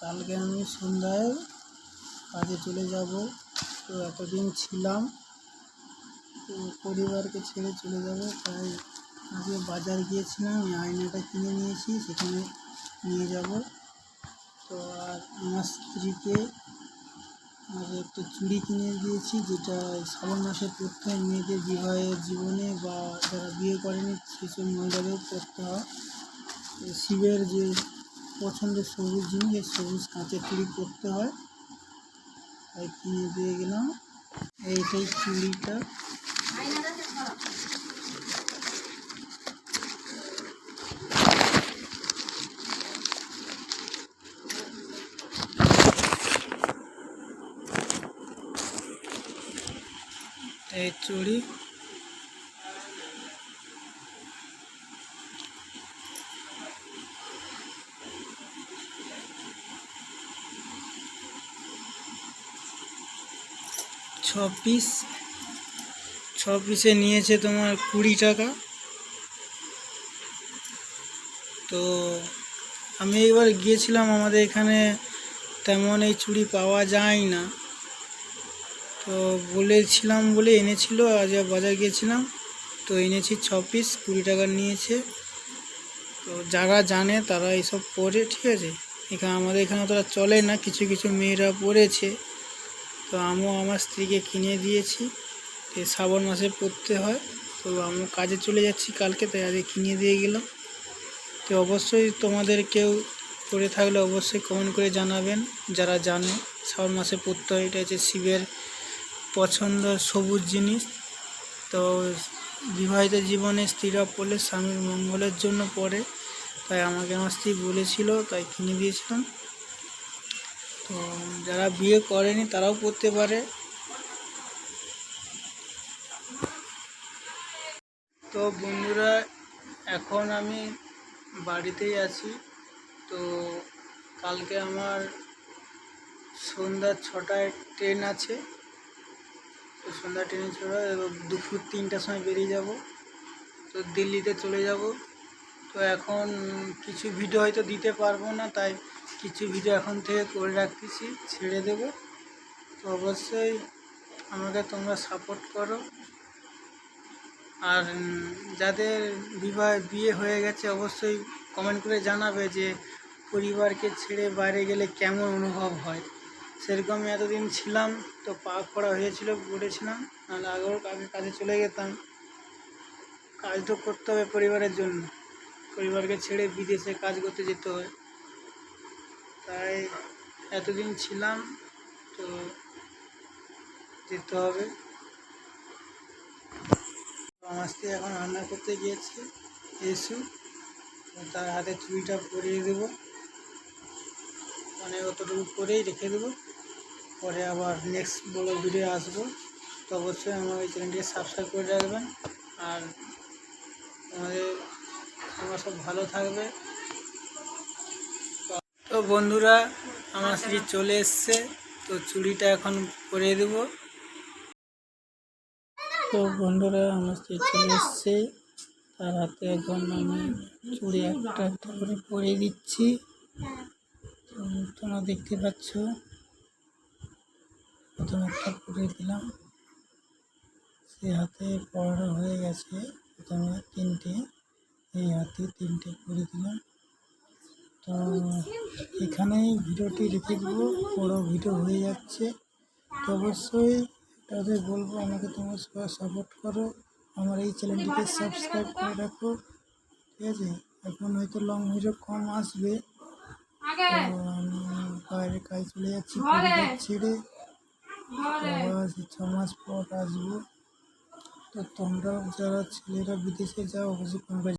কালকে আমি সন্ধ্যায় কাজে চলে যাব। তো এতদিন ছিলাম, তো পরিবারকে ছেড়ে চলে যাব। তাই আজকে বাজার গিয়েছিলাম আয়নাটা কিনে নিয়েছি, সেখানে নিয়ে যাব। তো আর আমার স্ত্রীকে আর একটা চুড়ি কিনে দিয়েছি, যেটা শ্রাবণ মাসে পরতে হয় মেয়েদের বিবাহের জীবনে বা যারা বিয়ে করেনি, সেসব মহিলাদের পরতে হয়। শিবের যে পছন্দের সবুজ জিনিস, এই সবুজ কাঁচের চুড়ি পরতে হয়। তাই কিনে দিয়ে গেলাম। এইটাই চুড়িটা এই চুড়ি ছ পিস ছ পিসে নিয়েছে তোমার কুড়ি টাকা। তো আমি এবার গিয়েছিলাম, আমাদের এখানে তেমন এই চুড়ি পাওয়া যায় না। তো বলেছিলাম বলে এনেছিল, আজ বাজার গিয়েছিলাম। তো এনেছি ছ পিস কুড়ি টাকা নিয়েছে। তো যারা জানে তারা এইসব পরে, ঠিক আছে? এখানে আমাদের এখানে তোরা চলে না, কিছু কিছু মেয়েরা পরেছে। তো আমিও আমার স্ত্রীকে কিনে দিয়েছি। এই শ্রাবণ মাসে পরতে হয়। তো আমি কাজে চলে যাচ্ছি কালকে, তাই আজকে কিনে দিয়ে গেলাম। তো অবশ্যই তোমাদের কেউ করে থাকলে অবশ্যই কমেন্ট করে জানাবেন। যারা জানে, শ্রাবণ মাসে পড়তে হয়, এটা হচ্ছে শিবের পছন্দ সবুজ জিনিস। তো বিবাহিত জীবনে স্ত্রীরা পড়লে স্বামীর মঙ্গলের জন্য পড়ে। তাই আমাকে আমার স্ত্রী বলেছিল, তাই কিনে দিয়েছিলাম। যারা বিয়ে করেনি তারাও পড়তে পারে। তো বন্ধুরা, এখন আমি বাড়িতেই আছি। তো কালকে আমার সন্ধ্যা ছটায় ট্রেন আছে। তো সন্ধ্যা ট্রেনে চড়া এবং দুপুর তিনটার সময় বেরিয়ে যাব। তো দিল্লিতে চলে যাব। তো এখন কিছু ভিডিও হয়তো দিতে পারব না, তাই কিছু ভিডিও এখন থেকে করে রাখতেছি, ছেড়ে দেব। তো অবশ্যই আমাকে তোমরা সাপোর্ট করো। আর যাদের বিবাহ, বিয়ে হয়ে গেছে, অবশ্যই কমেন্ট করে জানাবে যে পরিবারকে ছেড়ে বাইরে গেলে কেমন অনুভব হয়। সেরকম এতদিন ছিলাম, তো পা খোড়া হয়েছিল পড়েছিলাম নাহলে আগেও আগে কাজে চলে যেতাম। কাজ তো করতে হবে পরিবারের জন্য। পরিবারকে ছেড়ে বিদেশে কাজ করতে যেতে হয়। তাই এতদিন ছিলাম, তো যেতে হবে। আমার স্ত্রী এখন রান্না করতে গিয়েছে, এসু তার হাতে চুড়িটা পরিয়ে দেবো। মানে অতটুকু করেই রেখে দেবো। পরে আবার নেক্সট বড় ভিডিও আসব। তো অবশ্যই আমার এই চ্যানেলটিকে সাবস্ক্রাইব করে রাখবেন। আর আমাদের তোমরা সব ভালো থাকবে। তো বন্ধুরা, আমার স্ত্রী চলে এসছে, তো চুড়িটা এখন পরিয়ে দেবো। তো বন্ধুরা, আমার স্ত্রী চলে এসছে, তার হাতে এখন আমি চুড়ি একটা একটা করে পরিয়ে দিচ্ছি। তোমরা দেখতে পাচ্ছ, প্রথমে একটা পরিয়ে দিলাম। সে হাতে পড়ানো হয়ে গেছে, প্রথমে তিনটে, এই হাতে তিনটে করে দিলাম। তো এখানেই ভিডিওটি রেখে দেবো। বড়ো ভিডিও হয়ে যাচ্ছে। তো অবশ্যই তাদের বলব আমাকে তোমরা সবাই সাপোর্ট করো। আমার এই চ্যানেলটিকে সাবস্ক্রাইব করে রাখো। ঠিক আছে? এখন হয়তো লং ভিডিও কম আসবে। তো আমি বাইরে কাজ চলে যাচ্ছি ছেড়ে। আবার ছ মাস পর আসব। তো তোমরাও যারা ছেলেরা বিদেশে যাও অবশ্যই তোমরা